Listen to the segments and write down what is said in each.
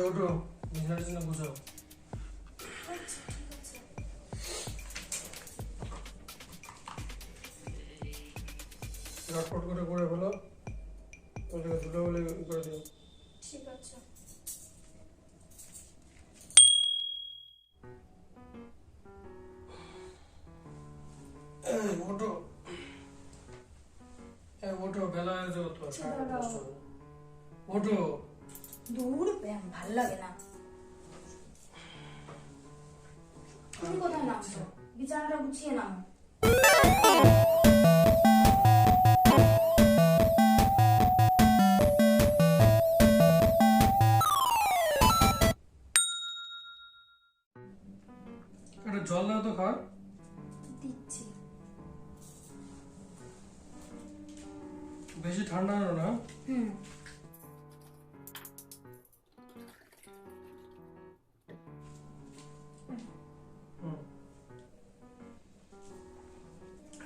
ওঠো বিছানার জন্য বুঝাও লটপট করে করে ফেলো ওটাকে ধুলো বলে করে দিও ঠিক আছে ওঠো ওঠো বেলা হয়ে যাব তো। ওঠো দূর? ভালো লাগে না। তুমি কোথায় নামছো? বিছানাটা গুছিয়ে নাও। একটা জল দাও তো খাওয়ার। দিচ্ছি। বেশি ঠান্ডা না। হুম।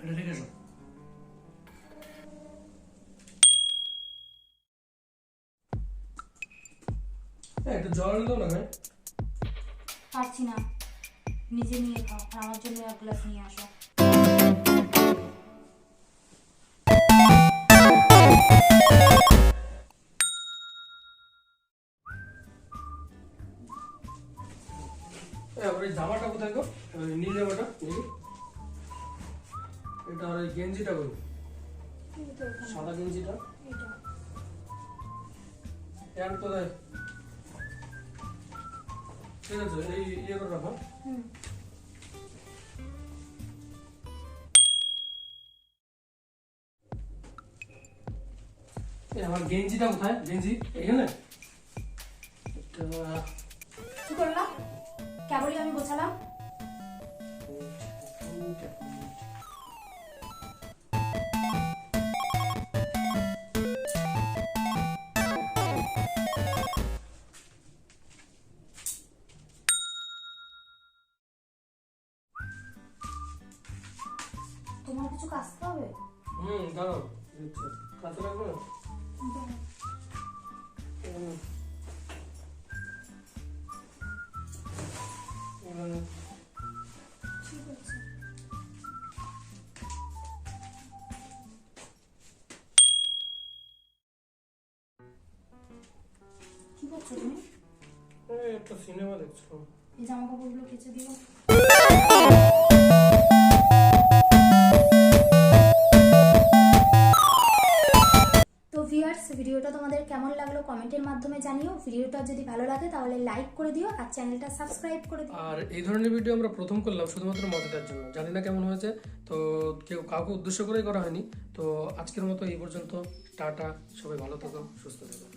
রেখে একটু জল দাও না ভাই? পারছি না। নিজে নিয়ে খাও আর আমার জন্য এক গ্লাস নিয়ে আসো। জামাটা কোথায় গো? নীল জামাটা এটা আর গেঞ্জিটা কই এই তো এখানে। সাদা গেঞ্জিটা। প্যান্ট কোথায় ঠিক আছে এই ইয়ে করে রাখো। আমার গেঞ্জিটা কোথায়? গেঞ্জি এখানে? কি করলাম কেবলই আমি গোছালাম। তোমার কিছু কাজতে হবে? হুম দাঁড়াও দিচ্ছি। না হুম। ঠিক আছে। কি করছ তুমি? একটা সিনেমা দেখছ এই জামা কাপড়গুলো কেচে দিও ভিডিওটা তোমাদের কেমন লাগল কমেন্টের মাধ্যমে জানিও। ভিডিওটা যদি ভালো লাগে তাহলে লাইক করে দিও আর চ্যানেলটা সাবস্ক্রাইব করে দিও। আর এই ধরনের ভিডিও আমরা প্রথম করলাম শুধুমাত্র মজাটার জন্য। জানি না কেমন হয়েছে, তো কেউ কাউকে উদ্দেশ্য করেই করা হয়নি। তো আজকের মতো এই পর্যন্ত। টাটা, সবাই ভালো থাকো, সুস্থ থাকো।